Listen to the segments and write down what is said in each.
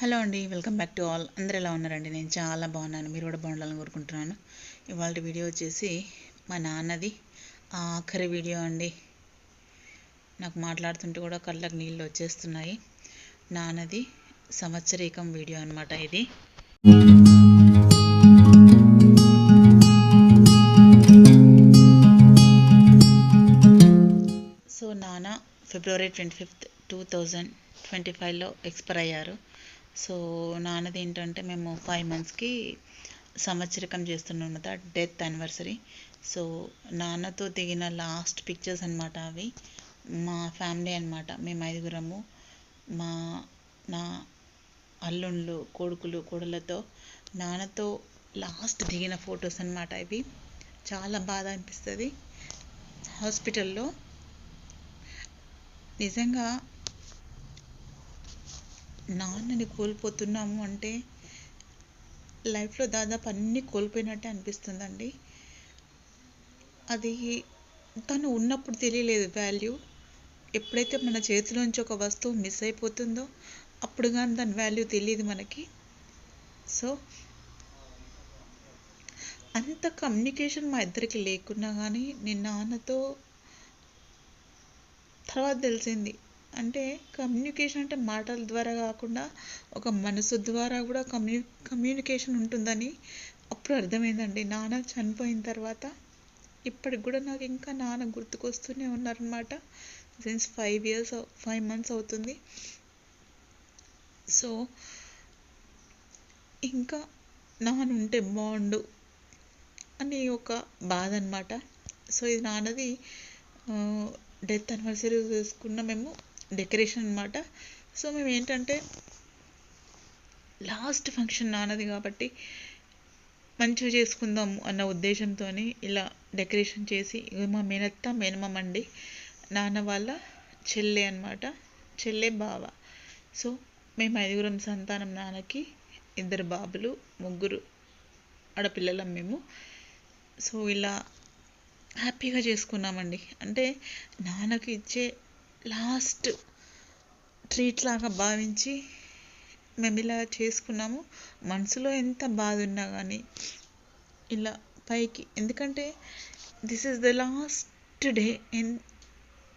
Hello అండి welcome back to all. అందరూ ఎలా ఉన్నారండి? నేను చాలా బాగున్నాను. మీరు కూడా బాగుండాలని కోరుకుంటున్నాను. ఇవాళ వీడియో వచ్చేసి మా నాన్నది ఆఖరి వీడియో అండి. నాకు మాట్లాడుతుంటే కూడా కళ్ళకు నీళ్ళు వచ్చేస్తున్నాయి. నాన్నది సంవత్సరీకం వీడియో అనమాట ఇది. సో నాన్న February twenty fifth two thousand twenty ఫైవ్లో ఎక్స్పైర్ అయ్యారు. సో నాన్నది ఏంటంటే మేము ఫైవ్ మంత్స్కి సంవత్సరకం చేస్తున్నాం డెత్ యానివర్సరీ సో నాన్నతో దిగిన లాస్ట్ పిక్చర్స్ అనమాట అవి. మా ఫ్యామిలీ అనమాట మేము ఐదుగురము. మా నా అల్లుళ్ళు కొడుకులు కోడలతో నాన్నతో లాస్ట్ దిగిన ఫొటోస్ అనమాట ఇవి. చాలా బాధ అనిపిస్తుంది. హాస్పిటల్లో నిజంగా నాన్నని కోల్పోతున్నాము అంటే లైఫ్లో దాదాపు అన్నీ కోల్పోయినట్టే అనిపిస్తుందండి. అది తను ఉన్నప్పుడు తెలియలేదు వాల్యూ ఎప్పుడైతే మన చేతిలోంచి ఒక వస్తువు మిస్ అయిపోతుందో అప్పుడు కానీ దాని వాల్యూ తెలియదు మనకి. సో అంత కమ్యూనికేషన్ మా ఇద్దరికి లేకున్నా కానీ నేను నాన్నతో తర్వాత తెలిసింది. అంటే కమ్యూనికేషన్ అంటే మాటల ద్వారా కాకుండా ఒక మనసు ద్వారా కూడా కమ్యూ కమ్యూనికేషన్ ఉంటుందని అప్పుడు అర్థమైందండి. నాన్న చనిపోయిన తర్వాత ఇప్పటికి కూడా నాకు ఇంకా నాన్న గుర్తుకొస్తూనే ఉన్నారనమాట since five years five months అవుతుంది. సో ఇంకా నాన్న ఉంటే బాగుండు అని ఒక బాధ అనమాట సో ఇది నాన్నది డెత్ అనివర్సరీ చేసుకున్న మేము. డెకరేషన్ అనమాట సో మేము ఏంటంటే లాస్ట్ ఫంక్షన్ నాన్నది కాబట్టి మంచిగా చేసుకుందాం అన్న ఉద్దేశంతో ఇలా డెకరేషన్ చేసి మా మేనత్త మేనమామ అండి నాన్న వాళ్ళ చెల్లె అనమాట చెల్లె బావ. సో మేము ఐదుగురం సంతానం నాన్నకి ఇద్దరు బాబులు ముగ్గురు ఆడపిల్లలం మేము. సో ఇలా హ్యాపీగా చేసుకున్నామండి. అంటే నాన్నకి ఇచ్చే లాస్ట్ ట్రీట్ లాగా భావించి మేము ఇలా చేసుకున్నాము. మనసులో ఎంత బాధ ఉన్నా కానీ ఇలా పైకి. ఎందుకంటే this is the last day ఎన్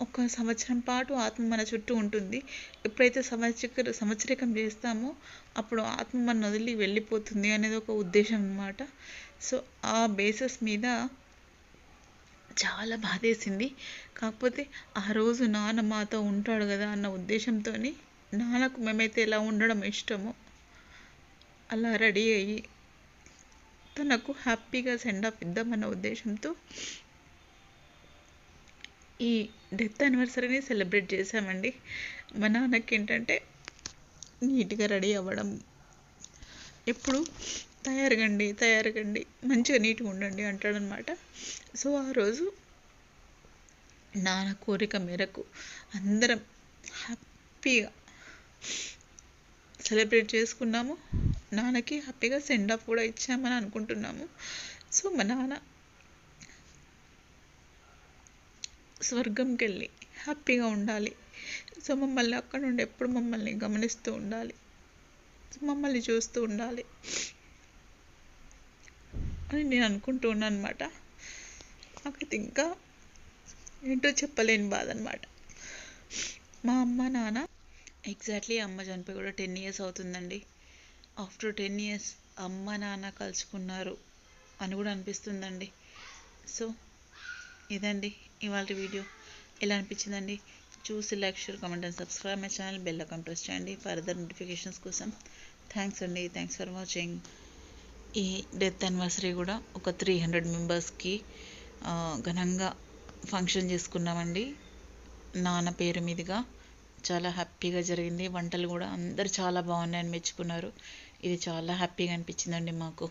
ఒక సంవత్సరం పాటు ఆత్మ మన చుట్టూ ఉంటుంది. ఎప్పుడైతే సంవత్సర సంవత్సరికం చేస్తామో అప్పుడు ఆత్మ మన వదిలి వెళ్ళిపోతుంది అనేది ఒక ఉద్దేశం అన్నమాట. సో ఆ బేసస్ మీద చాలా బాధేసింది. కాకపోతే ఆ రోజు నాన్న మాతో ఉంటాడు కదా అన్న ఉద్దేశంతో నాన్నకు మేమైతే ఎలా ఉండడం ఇష్టమో అలా రెడీ అయ్యి తనకు హ్యాపీగా సెండ్ ఆఫ్ ఇద్దామన్న ఉద్దేశంతో ఈ డెత్ యానివర్సరీని సెలబ్రేట్ చేసామండి మా నాన్నకి ఏంటంటే నీట్గా రెడీ అవ్వడం. ఎప్పుడు తయారుగండి తయారుగండి. మంచిగా నీట్గా ఉండండి అంటాడనమాట. సో ఆ రోజు నాన్న కోరిక మేరకు అందరం హ్యాపీగా సెలబ్రేట్ చేసుకున్నాము. నాన్నకి హ్యాపీగా సెండ్ ఆఫ్ కూడా ఇచ్చామని అనుకుంటున్నాము. సో మా నాన్న స్వర్గంకి వెళ్ళి హ్యాపీగా ఉండాలి. సో మమ్మల్ని అక్కడ నుండి ఎప్పుడు మమ్మల్ని గమనిస్తూ ఉండాలి. మమ్మల్ని చూస్తూ ఉండాలి. అని నేను అనుకుంటూ ఉన్నాను అనమాట నాకైతే ఇంకా ఏంటో చెప్పలేని బాధ అనమాట మా అమ్మ నాన్న ఎగ్జాక్ట్లీ అమ్మ చనిపోయి కూడా టెన్ ఇయర్స్ అవుతుందండి. ఆఫ్టర్ టెన్ ఇయర్స్ అమ్మ నాన్న కలుసుకున్నారు అని కూడా అనిపిస్తుందండి. సో ఇదండి ఇవాళ వీడియో. ఎలా అనిపించిందండి? చూసి like share comment and subscribe my channel. Bell account press చేయండి. ఫర్దర్ నోటిఫికేషన్స్ కోసం. థ్యాంక్స్ అండి. Thanks for watching. ఈ డెత్ యానివర్సరీ కూడా ఒక త్రీ హండ్రెడ్ మెంబర్స్కి ఘనంగా ఫంక్షన్ చేసుకున్నామండి. నాన్న పేరు మీదుగా చాలా హ్యాపీగా జరిగింది. వంటలు కూడా అందరు చాలా బాగున్నాయని మెచ్చుకున్నారు. ఇది చాలా హ్యాపీగా అనిపించిందండి మాకు.